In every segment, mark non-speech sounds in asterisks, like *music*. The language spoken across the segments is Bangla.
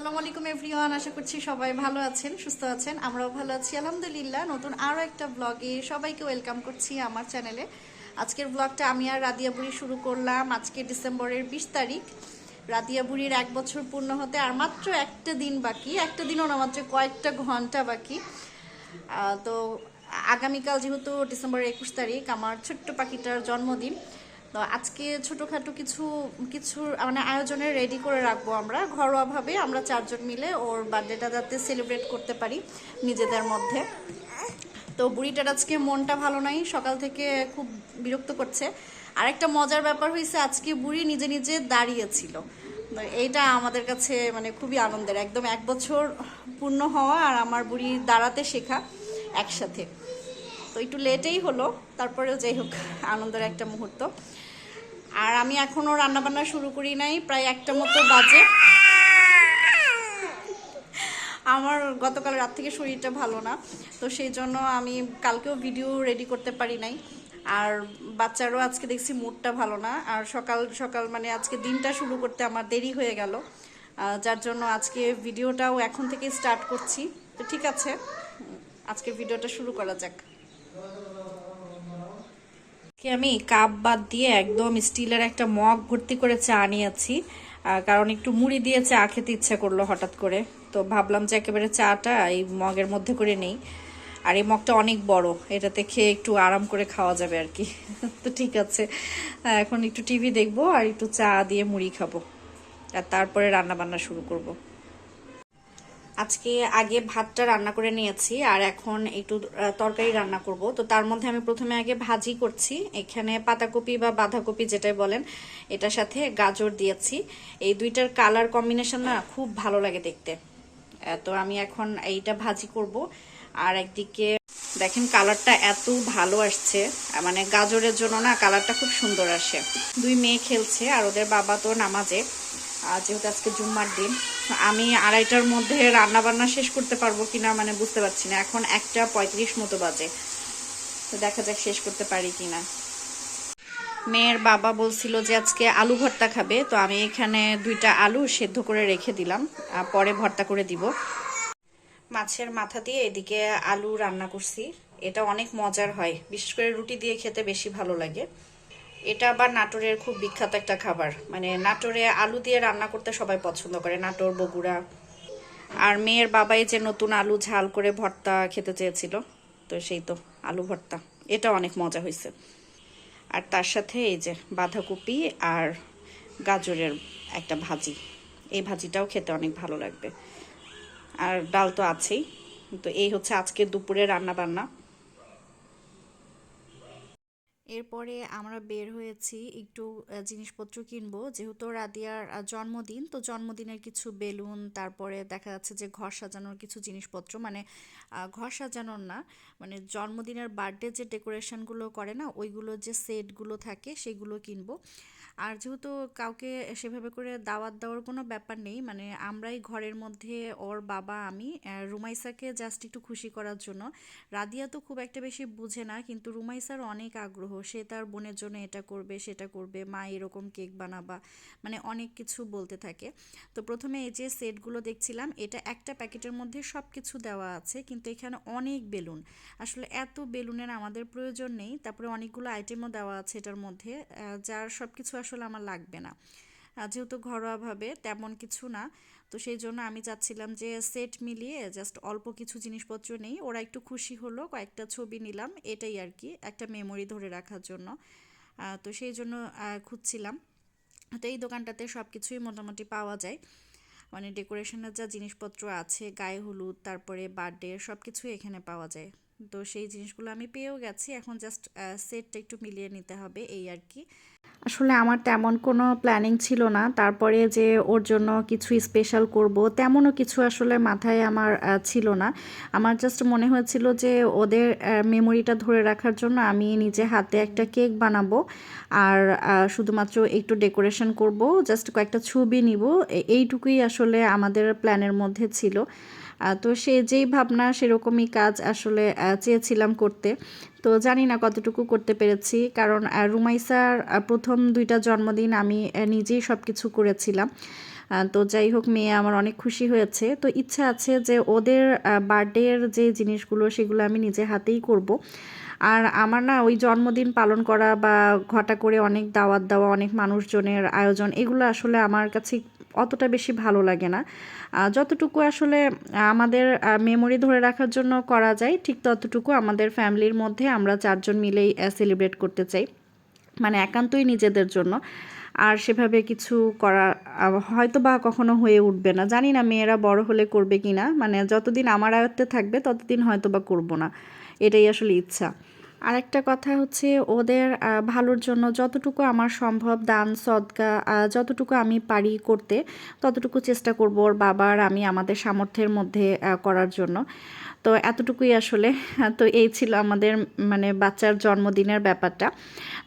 সালামু আলাইকুম, এভরিওয়ান। আশা করছি সবাই ভালো আছেন, সুস্থ আছেন। আমরাও ভালো আছি। আলহামদুলিল্লাহ, নতুন আরও একটা ব্লগে সবাইকে ওয়েলকাম করছি আমার চ্যানেলে। আজকের ব্লগটা আমি আর রাদিয়া বুড়ি শুরু করলাম আজকে ডিসেম্বরের বিশ তারিখ। রাদিয়া বুড়ির এক বছর পূর্ণ হতে আর মাত্র একটা দিন বাকি। একটা দিনও না, মাত্র কয়েকটা ঘণ্টা বাকি। তো আগামীকাল যেহেতু ডিসেম্বরের একুশ তারিখ, আমার ছোট্ট পাখিটার জন্মদিন। তো আজকে ছোটোখাটো কিছু কিছু মানে আয়োজনে রেডি করে রাখব আমরা। ঘরোয়াভাবে আমরা চারজন মিলে ওর বার্থডেটা যাতে সেলিব্রেট করতে পারি নিজেদের মধ্যে। তো বুড়িটার আজকে মনটা ভালো নাই, সকাল থেকে খুব বিরক্ত করছে। আর একটা মজার ব্যাপার হয়েছে, আজকে বুড়ি নিজে নিজে দাঁড়িয়েছিল। এইটা আমাদের কাছে মানে খুবই আনন্দের। একদম এক বছর পূর্ণ হওয়া আর আমার বুড়ি দাঁড়াতে শেখা একসাথে। একটু লেটেই হলো, তারপরেও যাই হোক, আনন্দের একটা মুহূর্ত। আর আমি এখনও রান্নাবান্না শুরু করি নাই, প্রায় একটা মতো বাজে। আমার গতকাল রাত থেকে শরীরটা ভালো না, তো সেই জন্য আমি কালকেও ভিডিও রেডি করতে পারি নাই। আর বাচ্চারও আজকে দেখছি মুডটা ভালো না, আর সকাল সকাল মানে আজকে দিনটা শুরু করতে আমার দেরি হয়ে গেল। যার জন্য আজকে ভিডিওটাও এখন থেকে স্টার্ট করছি। তো ঠিক আছে আজকে ভিডিওটা শুরু করা যাক। কি আমি কাপ বাদ দিয়ে একদম স্টিলের একটা মগ ভর্তি করে চা নিয়েছি। কারণ একটু মুড়ি দিয়ে চা খেতে ইচ্ছা করল হঠাৎ করে। তো ভাবলাম যে একেবারে চাটা এই মগের মধ্যে করে নেই। আর এই মগটা অনেক বড়, এটাতে খেয়ে একটু আরাম করে খাওয়া যাবে আর কি। *laughs* তো ঠিক আছে। এখন একটু টিভি দেখব আর একটু চা দিয়ে মুড়ি খাব। আর তারপরে রান্না বান্না শুরু করব। আজকে আগে ভাতটা রান্না করে নিয়েছি, আর এখন একটু তরকারি রান্না করব। তো তার মধ্যে আমি প্রথমে আগে ভাজি করছি। এখানে পাতাকপি বা বাঁধাকপি যেটাই বলেন, এটার সাথে গাজর দিয়েছি। এই দুইটার কালার কম্বিনেশন না খুব ভালো লাগে দেখতে। তো আমি এখন এইটা ভাজি করব। আর একদিকে দেখেন কালারটা এত ভালো আসছে। মানে গাজরের জন্য না কালারটা খুব সুন্দর আসে। দুই মেয়ে খেলছে, আর ওদের বাবা তো নামাজে। যেহেতু আজকে জুম্মার দিন, আমি আড়াইটার মধ্যে রান্না বান্না শেষ করতে পারব কিনা মানে বুঝতে পারছি না। এখন একটা পঁয়ত্রিশ মতো বাজে। তো দেখা যাক শেষ করতে পারি কিনা। মেয়ের বাবা বলছিল যে আজকে আলু ভর্তা খাবে, তো আমি এখানে দুইটা আলু সেদ্ধ করে রেখে দিলাম পরে ভর্তা করে দিব। মাছের মাথা দিয়ে এদিকে আলু রান্না করছি। এটা অনেক মজার হয়। বিশেষ করে রুটি দিয়ে খেতে বেশি ভালো লাগে। এটা আবার নাটোরের খুব বিখ্যাত একটা খাবার। মানে নাটোরে আলু দিয়ে রান্না করতে সবাই পছন্দ করে, নাটোর, বগুড়া। আর মেয়ের বাবাই যে নতুন আলু ঝাল করে ভর্তা খেতে চেয়েছিল, তো সেই তো আলু ভর্তা। এটা অনেক মজা হয়েছে আর তার সাথে এই যে বাঁধাকপি আর গাজরের একটা ভাজি। এই ভাজিটাও খেতে অনেক ভালো লাগবে। আর ডাল তো আছেই। তো এই হচ্ছে আজকে দুপুরে রান্না বান্না এরপরে আমরা বের হয়েছি একটু জিনিসপত্র কিনবো। যেহেতু রাদিয়ার জন্মদিন, তো জন্মদিনের কিছু বেলুন, তারপরে দেখা যাচ্ছে যে ঘর সাজানোর কিছু জিনিসপত্র। মানে ঘর সাজানোর না মানে জন্মদিনের বার্থডে যে ডেকোরেশনগুলো করে না, ওইগুলো যে সেটগুলো থাকে, সেগুলো কিনবো। আর যেহেতু কাউকে সেভাবে করে দাওয়াত দেওয়ার কোনো ব্যাপার নেই মানে আমরাই ঘরের মধ্যে ওর বাবা, আমি রুমাইসাকে জাস্ট একটু খুশি করার জন্য। রাদিয়া তো খুব একটা বেশি বুঝে না, কিন্তু রুমাইসার অনেক আগ্রহ সে তার বোনের জন্য এটা করবে, সেটা করবে, মা এরকম কেক বানাবা মানে অনেক কিছু বলতে থাকে। তো প্রথমে এই যে সেটগুলো দেখছিলাম, এটা একটা প্যাকেটের মধ্যে সব কিছু দেওয়া আছে, কিন্তু এখানে অনেক বেলুন। আসলে এত বেলুনের আমাদের প্রয়োজন নেই, তারপরে অনেকগুলো আইটেমও দেওয়া আছে এটার মধ্যে যার সব কিছু আসলে আমার লাগবে না। যেহেতু ঘরোয়াভাবে তেমন কিছু না। তো সেই জন্য আমি চাচ্ছিলাম যে সেট মিলিয়ে জাস্ট অল্প কিছু জিনিসপত্র নেই। ওরা একটু খুশি হলো, কয়েকটা ছবি নিলাম, এটাই আর কি, একটা মেমোরি ধরে রাখার জন্য। তো সেই জন্য খুঁজছিলাম। তো এই দোকানটাতে সব কিছুই মোটামুটি পাওয়া যায়। মানে ডেকোরেশনের যা জিনিসপত্র আছে, গায়ে হলুদ, তারপরে বার্থডে সব কিছুই এখানে পাওয়া যায়। তো সেই জিনিসগুলো আমি পেয়েও গেছি। এখন জাস্ট সেটটা একটু মিলিয়ে নিতে হবে এই আর কি। আসলে আমার তেমন কোনো প্ল্যানিং ছিল না। তারপরে যে ওর জন্য কিছু স্পেশাল করব, তেমনও কিছু আসলে মাথায় আমার ছিল না। আমার জাস্ট মনে হয়েছিল যে ওদের মেমোরিটা ধরে রাখার জন্য আমি নিজে হাতে একটা কেক বানাবো। আর শুধুমাত্র একটু ডেকোরেশন করব জাস্ট কয়েকটা ছবি নিব। এইটুকুই আসলে আমাদের প্ল্যানের মধ্যে ছিল। তো সে যেই ভাবনা, সেরকমই কাজ আসলে চেয়েছিলাম করতে। তো জানি না কতটুকু করতে পেরেছি, কারণ রুমাইসার প্রথম দুইটা জন্মদিন আমি নিজেই সব কিছু করেছিলাম তো যাই হোক, মেয়ে আমার অনেক খুশি হয়েছে। তো ইচ্ছা আছে যে ওদের বার্থডের যে জিনিসগুলো, সেগুলো আমি নিজে হাতেই করব। আর আমার না ওই জন্মদিন পালন করা বা ঘটা করে অনেক দাওয়াত দেওয়া, অনেক মানুষজনের আয়োজন, এগুলো আসলে আমার কাছে অতটা বেশি ভালো লাগে না। যতটুকু আসলে আমাদের মেমোরি ধরে রাখার জন্য করা যায়, ঠিক ততটুকু আমাদের ফ্যামিলির মধ্যে আমরা চারজন মিলেই সেলিব্রেট করতে চাই। মানে একান্তই নিজেদের জন্য। আর সেভাবে কিছু করা হয়তো বা কখনো হয়ে উঠবে না। জানি না মেয়েরা বড় হলে করবে কি না মানে যতদিন আমার আয়ত্তে থাকবে, ততদিন হয়তো বা করব না। এটাই আসলে ইচ্ছা। আরেকটা কথা হচ্ছে ওদের ভালোর জন্য যতটুকু আমার সম্ভব দান, সদকা যতটুকু আমি পারি করতে, ততটুকু চেষ্টা করব ওর বাবার, আমি আমাদের সামর্থ্যের মধ্যে করার জন্য। তো এতটুকুই আসলে। তো এই ছিল আমাদের মানে বাচ্চার জন্মদিনের ব্যাপারটা।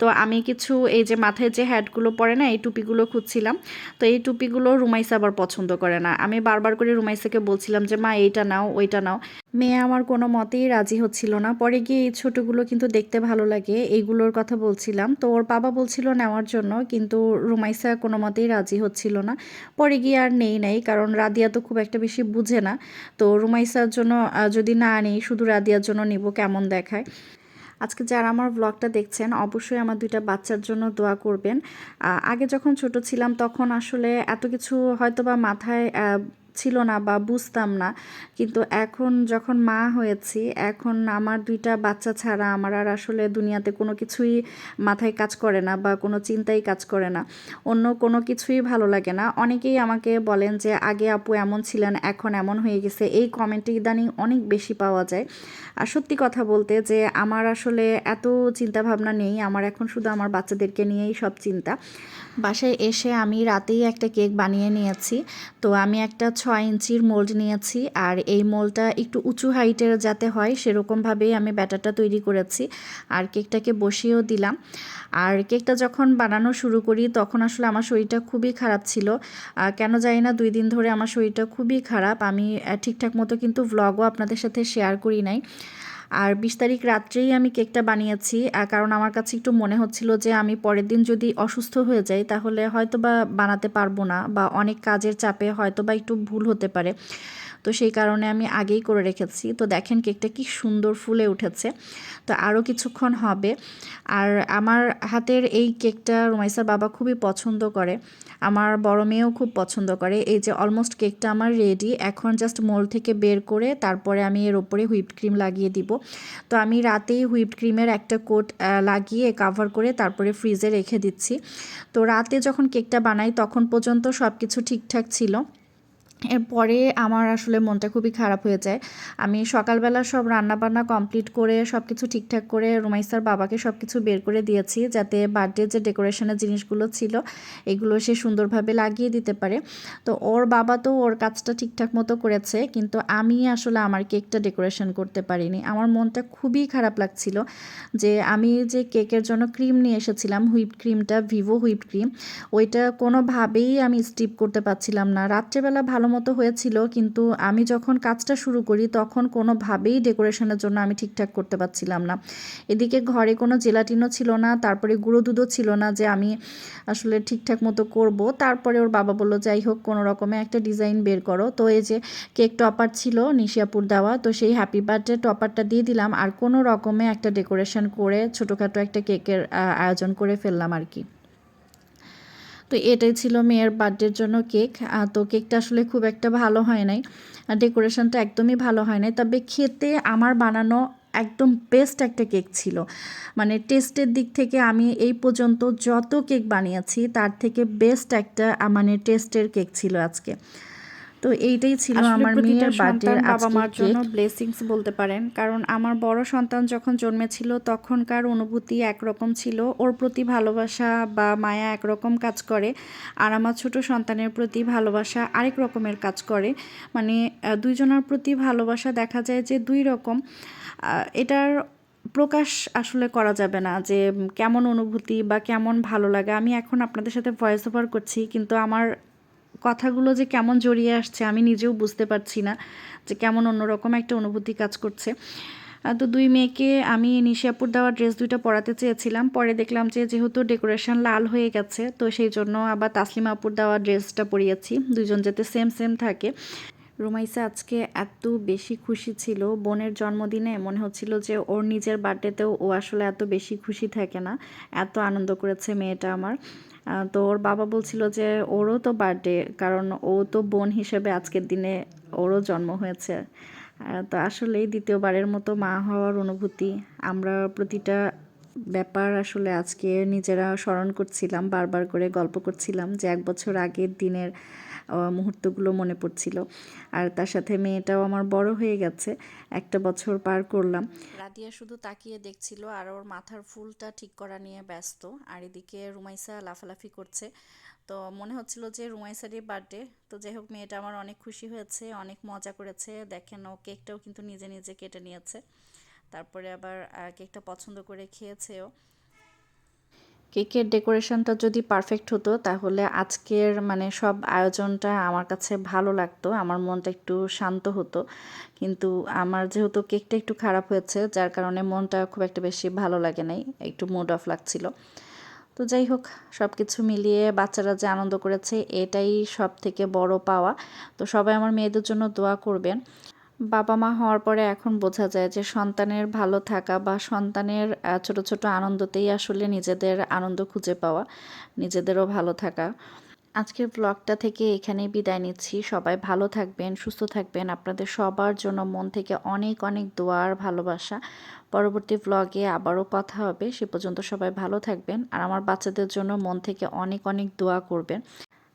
তো আমি কিছু, এই যে মাথায় যে হ্যাটগুলো পরে না, এই টুপিগুলো খুঁজছিলাম। তো এই টুপিগুলো রুমাইসা আবার পছন্দ করে না। আমি বারবার করে রুমাইসাকে বলছিলাম যে, মা, এইটা নাও, ওইটা নাও। মেয়ে আমার কোনো মতেই রাজি হচ্ছিল না। পরে গিয়ে এই ছোটোগুলো কিন্তু দেখতে ভালো লাগে, এইগুলোর কথা বলছিলাম। তো ওর বাবা বলছিল নেওয়ার জন্য, কিন্তু রুমাইসা কোনো মতেই রাজি হচ্ছিল না। পরে গিয়ে আর নেই নাই, কারণ রাদিয়া তো খুব একটা বেশি বুঝে না। তো রুমাইসার জন্য যদি না নিই, শুধু রাদিয়ার জন্য নিব, কেমন দেখায়? আজকে যারা আমার ব্লগটা দেখছেন, অবশ্যই আমার দুইটা বাচ্চার জন্য দোয়া করবেন। আগে যখন ছোট ছিলাম, তখন আসলে এত কিছু হয়তো বা মাথায় ছিল না বা বুঝতাম না। কিন্তু এখন যখন মা হয়েছি, এখন আমার দুইটা বাচ্চা ছাড়া আমার আর আসলে দুনিয়াতে কোনো কিছুই মাথায় কাজ করে না বা কোনো চিন্তাই কাজ করে না। অন্য কোনো কিছুই ভালো লাগে না। অনেকেই আমাকে বলেন যে, আগে আপু এমন ছিলেন, এখন এমন হয়ে গেছে। এই কমেন্টে ইদানিং অনেক বেশি পাওয়া যায়। আর সত্যি কথা বলতে যে, আমার আসলে এত চিন্তা ভাবনা নেই। আমার এখন শুধু আমার বাচ্চাদেরকে নিয়েই সব চিন্তা। বাসায় এসে আমি রাতেই একটা কেক বানিয়ে নিয়েছি। তো আমি একটা ছয় ইঞ্চির মোল্ড নিয়েছি আর এই মোল্ডটা একটু উঁচু হাইটের যাতে হয় সেরকমভাবেই আমি ব্যাটারটা তৈরি করেছি আর কেকটাকে বসিয়েও দিলাম। আর কেকটা যখন বানানো শুরু করি তখন আসলে আমার শরীরটা খুবই খারাপ ছিল। কেন জানি না দুই দিন ধরে আমার শরীরটা খুবই খারাপ। আমি ঠিকঠাক মতো কিন্তু ভ্লগও আপনাদের সাথে শেয়ার করি নাই। আর বিশ তারিখ রাত্রেই আমি কেকটা বানিয়েছি কারণ আমার কাছে একটু মনে হচ্ছিল যে আমি পরের দিন যদি অসুস্থ হয়ে যাই তাহলে হয়তো বা বানাতে পারব না বা অনেক কাজের চাপে হয়তো বা একটু ভুল হতে পারে। তো সেই কারণে আমি আগেই করে রেখেছি। তো দেখেন কেকটা কি সুন্দর ফুলে উঠেছে। তো আরও কিছুক্ষণ হবে। আর আমার হাতের এই কেকটা রুমাইসার বাবা খুবই পছন্দ করে। আমার বড় মেয়েও খুব পছন্দ করে। এই যে অলমোস্ট কেকটা আমার রেডি এখন জাস্ট মোল থেকে বের করে তারপরে আমি এর ওপরে হুইপড ক্রিম লাগিয়ে দিব। তো আমি রাতেই হুইপড ক্রিমের একটা কোট লাগিয়ে কাভার করে তারপরে ফ্রিজে রেখে দিচ্ছি। তো রাতে যখন কেকটা বানাই তখন পর্যন্ত সব কিছু ঠিকঠাক ছিল। এরপরে আমার আসলে মনটা খুবই খারাপ হয়ে যায়। আমি সকালবেলা সব রান্নাবান্না কমপ্লিট করে সব কিছু ঠিকঠাক করে রুমাইসার বাবাকে সব কিছু বের করে দিয়েছি যাতে বার্থডে যে ডেকোরেশনের জিনিসগুলো ছিল, এগুলো সে সুন্দরভাবে লাগিয়ে দিতে পারে। তো ওর বাবা তো ওর কাজটা ঠিকঠাক মতো করেছে, কিন্তু আমি আসলে আমার কেকটা ডেকোরেশন করতে পারিনি। আমার মনটা খুবই খারাপ লাগছিল যে আমি যে কেকের জন্য ক্রিম নিয়ে এসেছিলাম হুইপ ক্রিমটা ভিভো হুইপ ক্রিম ওইটা কোনোভাবেই আমি স্টিপ করতে পারছিলাম না। রাত্রেবেলা ভালো মতো হয়েছিল, কিন্তু আমি যখন কাজটা শুরু করি, তখন কোনোভাবেই ডেকোরেশনের জন্য আমি ঠিকঠাক করতে পারছিলাম না। এদিকে ঘরে কোনো জেলাটিনও ছিল না, তারপরে গুঁড়ো দুধও ছিল না যে আমি আসলে ঠিকঠাক মতো করব। তারপরে ওর বাবা বলল, যাই হোক, কোনো রকমে একটা ডিজাইন বের করো। তো এই যে কেক টপার ছিল নিশিয়াপুর দেওয়া, তো সেই হ্যাপি বার্থডে টপারটা দিয়ে দিলাম। আর কোনো রকমে একটা ডেকোরেশন করে ছোটোখাটো একটা কেকের আয়োজন করে ফেললাম আর কি। তো এটাই ছিল মেয়ের বার্থডের জন্য কেক তো কেকটা আসলে খুব একটা ভালো হয় নাই। ডেকোরেশনটা একদমই ভালো হয় নাই। তবে খেতে আমার বানানো একদম বেস্ট একটা কেক ছিল। মানে টেস্টের দিক থেকে আমি এই পর্যন্ত যত কেক বানিয়েছি, তার থেকে বেস্ট একটা মানে টেস্টের কেক ছিল আজকে। তো এইটাই ছিল আমার মেয়ের বার্থডে বাবা মার জন্য ব্লেসিংস বলতে পারেন। কারণ আমার বড় সন্তান যখন জন্মেছিল তখনকার অনুভূতি একরকম ছিল। ওর প্রতি ভালোবাসা বা মায়া একরকম কাজ করে আর আমার ছোট সন্তানের প্রতি ভালোবাসা আরেক রকমের কাজ করে। মানে দুইজনের প্রতি ভালোবাসা দেখা যায় যে দুই রকম। এটার প্রকাশ আসলে করা যাবে না যে কেমন অনুভূতি বা কেমন ভালো লাগে। আমি এখন আপনাদের সাথে ভয়েস ওভার করছি কিন্তু আমার কথাগুলো যে কেমন জড়িয়ে আসছে আমি নিজেও বুঝতে পারছি না যে কেমন অন্যরকম একটা অনুভূতি কাজ করছে। তো দুই মেয়েকে আমি নিশাপুর দেওয়া ড্রেস দুইটা পরাতে চেয়েছিলাম। পরে দেখলাম যে যেহেতু ডেকোরেশন লাল হয়ে গেছে, তো সেই জন্য আবার তাসলিমাপুর দেওয়া ড্রেসটা পরিয়েছি। দুজন যাতে সেম সেম থাকে। রুমাইসা আজকে এত বেশি খুশি ছিল। বোনের জন্মদিনে মনে হচ্ছিল যে ওর নিজের বার্থডেতেও ও আসলে এত বেশি খুশি থাকে না। এত আনন্দ করেছে মেয়েটা আমার। তো ওর বাবা বলছিল যে ওরও তো বার্থডে কারণ ও তো বোন হিসেবে আজকের দিনে ওরও জন্ম হয়েছে। তো আসলেই দ্বিতীয়বারের মতো মা হওয়ার অনুভূতি। আমরা প্রতিটা ব্যাপার আসলে আজকে নিজেরা স্মরণ করছিলাম, বারবার করে গল্প করছিলাম যে এক বছর আগের দিনের মুহূর্তগুলো মনে পড়ছিল। আর তার সাথে মেয়েটাও আমার বড় হয়ে গেছে, একটা বছর পার করলাম। রাদিয়া শুধু তাকিয়ে দেখছিল, আর ওর মাথার ফুলটা ঠিক করা নিয়ে ব্যস্ত। আর এদিকে রুমাইসা লাফালাফি করছে। তো মনে হচ্ছিল যে রুমাইসারই বার্থডে তো যাই হোক, মেয়েটা আমার অনেক খুশি হয়েছে, অনেক মজা করেছে। দেখেন ও কেকটাও কিন্তু নিজে নিজে কেটে নিয়েছে। তারপরে আবার কেকটা পছন্দ করে খেয়েছেও কেকের ডেকোরেশনটা যদি পারফেক্ট হতো, তাহলে আজকের মানে সব আয়োজনটা আমার কাছে ভালো লাগতো, আমার মনটা একটু শান্ত হতো। কিন্তু আমার যেহেতু কেকটা একটু খারাপ হয়েছে, যার কারণে মনটা খুব একটা বেশি ভালো লাগে নাই, একটু মুড অফ লাগছিল। তো যাই হোক সব কিছু মিলিয়ে বাচ্চারা যে আনন্দ করেছে, এটাই সব থেকে বড় পাওয়া। তো সবাই আমার মেয়েদের জন্য দোয়া করবেন। বাবা মা হওয়ার পরে এখন বোঝা যায় যে সন্তানের ভালো থাকা বা সন্তানের ছোট ছোট আনন্দতেই আসলে নিজেদের আনন্দ খুঁজে পাওয়া, নিজেদেরও ভালো থাকা। আজকের ব্লগটা থেকে এখানেই বিদায় নিচ্ছি। সবাই ভালো থাকবেন, সুস্থ থাকবেন। আপনাদের সবার জন্য মন থেকে অনেক অনেক দোয়ার ভালোবাসা। পরবর্তী ব্লগে আবারও কথা হবে। সে পর্যন্ত সবাই ভালো থাকবেন আর আমার বাচ্চাদের জন্য মন থেকে অনেক অনেক দোয়া করবেন।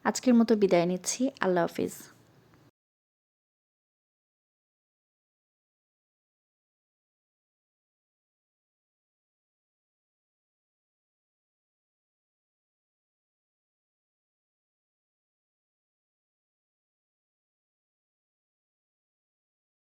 আজকের মতো বিদায় নিচ্ছি। আল্লাহ হাফিজ।